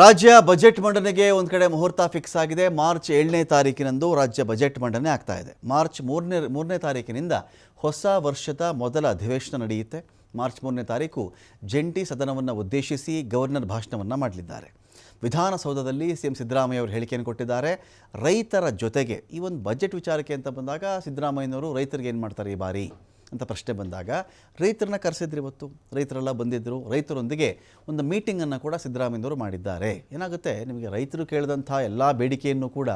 ರಾಜ್ಯ ಬಜೆಟ್ ಮಂಡನೆಗೆ ಒಂದು ಕಡೆ ಮುಹೂರ್ತ ಫಿಕ್ಸ್ ಆಗಿದೆ. ಮಾರ್ಚ್ ಏಳನೇ ತಾರೀಕಿನಂದು ರಾಜ್ಯ ಬಜೆಟ್ ಮಂಡನೆ ಆಗ್ತಾ ಇದೆ. ಮಾರ್ಚ್ ಮೂರನೇ ಮೂರನೇ ತಾರೀಕಿನಿಂದ ಹೊಸ ವರ್ಷದ ಮೊದಲ ಅಧಿವೇಶನ ನಡೆಯುತ್ತೆ. ಮಾರ್ಚ್ ಮೂರನೇ ತಾರೀಕು ಜಂಟಿ ಸದನವನ್ನು ಉದ್ದೇಶಿಸಿ ಗವರ್ನರ್ ಭಾಷಣವನ್ನು ಮಾಡಲಿದ್ದಾರೆ. ವಿಧಾನಸೌಧದಲ್ಲಿ ಸಿ ಎಂ ಸಿದ್ದರಾಮಯ್ಯ ಅವರು ಹೇಳಿಕೆಯನ್ನು ಕೊಟ್ಟಿದ್ದಾರೆ. ರೈತರ ಜೊತೆಗೆ ಈ ಒಂದು ಬಜೆಟ್ ವಿಚಾರಕ್ಕೆ ಅಂತ ಬಂದಾಗ ಸಿದ್ದರಾಮಯ್ಯನವರು ರೈತರಿಗೆ ಏನು ಮಾಡ್ತಾರೆ ಈ ಬಾರಿ? ಅಂತ ಪ್ರಶ್ನೆ ಬಂದಾಗ, ರೈತರನ್ನ ಕರೆಸಿದ್ರು ಇವತ್ತು? ರೈತರೆಲ್ಲ ಬಂದಿದ್ದರು ರೈತರೊಂದಿಗೆ ಒಂದು ಮೀಟಿಂಗನ್ನು ಕೂಡ ಸಿದ್ದರಾಮಯ್ಯವರು ಮಾಡಿದ್ದಾರೆ. ಏನಾಗುತ್ತೆ? ನಿಮಗೆ ರೈತರು ಕೇಳಿದಂಥ ಎಲ್ಲ ಬೇಡಿಕೆಯನ್ನು ಕೂಡ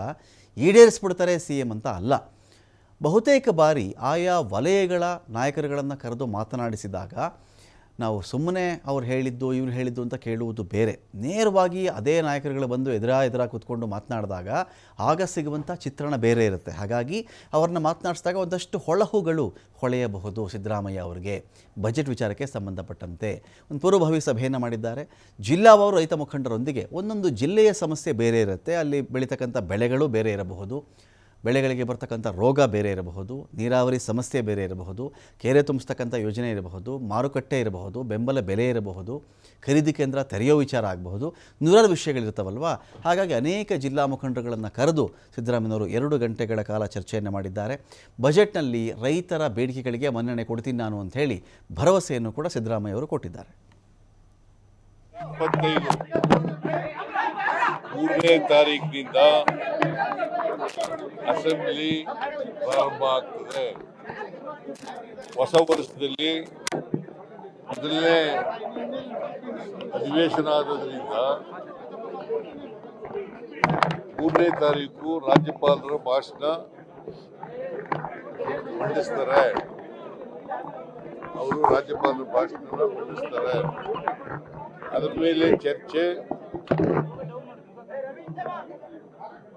ಈಡೇರಿಸ್ಬಿಡ್ತಾರೆ ಸಿ ಎಂ ಅಂತ ಅಲ್ಲ. ಬಹುತೇಕ ಬಾರಿ ಆಯಾ ವಲಯಗಳ ನಾಯಕರುಗಳನ್ನು ಕರೆದು ಮಾತನಾಡಿಸಿದಾಗ ನಾವು ಸುಮ್ಮನೆ ಅವ್ರು ಹೇಳಿದ್ದು, ಇವ್ರು ಹೇಳಿದ್ದು ಅಂತ ಕೇಳುವುದು ಬೇರೆ. ನೇರವಾಗಿ ಅದೇ ನಾಯಕರುಗಳು ಬಂದು ಎದುರ ಎದುರ ಕೂತ್ಕೊಂಡು ಮಾತನಾಡಿದಾಗ ಆಗ ಸಿಗುವಂಥ ಚಿತ್ರಣ ಬೇರೆ ಇರುತ್ತೆ. ಹಾಗಾಗಿ ಅವ್ರನ್ನ ಮಾತನಾಡಿಸಿದಾಗ ಒಂದಷ್ಟು ಹೊಳಹುಗಳು ಹೊಳೆಯಬಹುದು ಸಿದ್ದರಾಮಯ್ಯ ಅವರಿಗೆ. ಬಜೆಟ್ ವಿಚಾರಕ್ಕೆ ಸಂಬಂಧಪಟ್ಟಂತೆ ಒಂದು ಪೂರ್ವಭಾವಿ ಸಭೆಯನ್ನು ಮಾಡಿದ್ದಾರೆ. ಜಿಲ್ಲಾವಾರು ರೈತ ಮುಖಂಡರೊಂದಿಗೆ ಒಂದೊಂದು ಜಿಲ್ಲೆಯ ಸಮಸ್ಯೆ ಬೇರೆ ಇರುತ್ತೆ. ಅಲ್ಲಿ ಬೆಳೀತಕ್ಕಂಥ ಬೆಳೆಗಳು ಬೇರೆ ಇರಬಹುದು. ಬೆಳೆಗಳಿಗೆ ಬರ್ತಕ್ಕಂಥ ರೋಗ ಬೇರೆ ಇರಬಹುದು, ನೀರಾವರಿ ಸಮಸ್ಯೆ ಬೇರೆ ಇರಬಹುದು, ಕೆರೆ ತುಂಬಿಸ್ತಕ್ಕಂಥ ಯೋಜನೆ ಇರಬಹುದು, ಮಾರುಕಟ್ಟೆ ಇರಬಹುದು, ಬೆಂಬಲ ಬೆಲೆ ಇರಬಹುದು, ಖರೀದಿ ಕೇಂದ್ರ ತೆರೆಯೋ ವಿಚಾರ ಆಗಬಹುದು, ನೂರಾರು ವಿಷಯಗಳಿರ್ತಾವಲ್ವ ಹಾಗಾಗಿ ಅನೇಕ ಜಿಲ್ಲಾ ಮುಖಂಡರುಗಳನ್ನು ಕರೆದು ಸಿದ್ದರಾಮಯ್ಯನವರು ಎರಡು ಗಂಟೆಗಳ ಕಾಲ ಚರ್ಚೆಯನ್ನು ಮಾಡಿದ್ದಾರೆ. ಬಜೆಟ್ನಲ್ಲಿ ರೈತರ ಬೇಡಿಕೆಗಳಿಗೆ ಮನ್ನಣೆ ಕೊಡ್ತೀನಿ ನಾನು ಅಂತ ಹೇಳಿ ಭರವಸೆಯನ್ನು ಕೂಡ ಸಿದ್ದರಾಮಯ್ಯ ಅವರು ಕೊಟ್ಟಿದ್ದಾರೆ ಮೂರನೇ ತಾರೀಕಿನಿಂದ ಅಸೆಂಬ್ಲಿ ಪ್ರಾರಂಭ ಆಗ್ತದೆ. ಹೊಸ ವರ್ಷದಲ್ಲಿ ಮೊದಲನೇ ಅಧಿವೇಶನ ಆಗೋದ್ರಿಂದ ಮೂರನೇ ತಾರೀಕು ರಾಜ್ಯಪಾಲರ ಭಾಷಣ ಮಂಡಿಸ್ತಾರೆ. ಅವರು ರಾಜ್ಯಪಾಲರ ಭಾಷಣ ಮಂಡಿಸ್ತಾರೆ. ಅದರ ಮೇಲೆ ಚರ್ಚೆ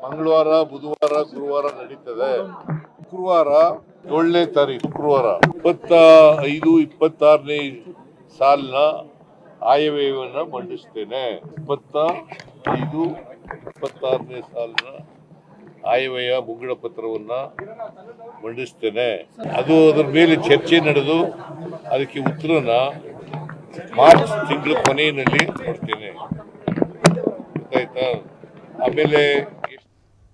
ಮಂಗಳವಾರ, ಬುಧವಾರ, ಗುರುವಾರ ನಡೀತದೆ. ಶುಕ್ರವಾರ ಏಳನೇ ತಾರೀಕು. ಶುಕ್ರವಾರ ಇಪ್ಪತ್ತ ಐದು ಇಪ್ಪತ್ತಾರನೇ ಸಾಲಿನ ಆಯವ್ಯಯವನ್ನ ಮಂಡಿಸ್ತೇನೆ. ಇಪ್ಪತ್ತ ಐದು ಇಪ್ಪತ್ತಾರನೇ ಸಾಲಿನ ಆಯವ್ಯಯ ಮುಂಗಡ ಪತ್ರವನ್ನು ಮಂಡಿಸ್ತೇನೆ. ಅದು ಅದರ ಮೇಲೆ ಚರ್ಚೆ ನಡೆದು ಅದಕ್ಕೆ ಉತ್ತರನ ಮಾರ್ಚ್ ತಿಂಗಳ ಕೊನೆಯಲ್ಲಿ ಕೊಡ್ತೇನೆ. ಗೊತ್ತಾಯ್ತಾ? ಆಮೇಲೆ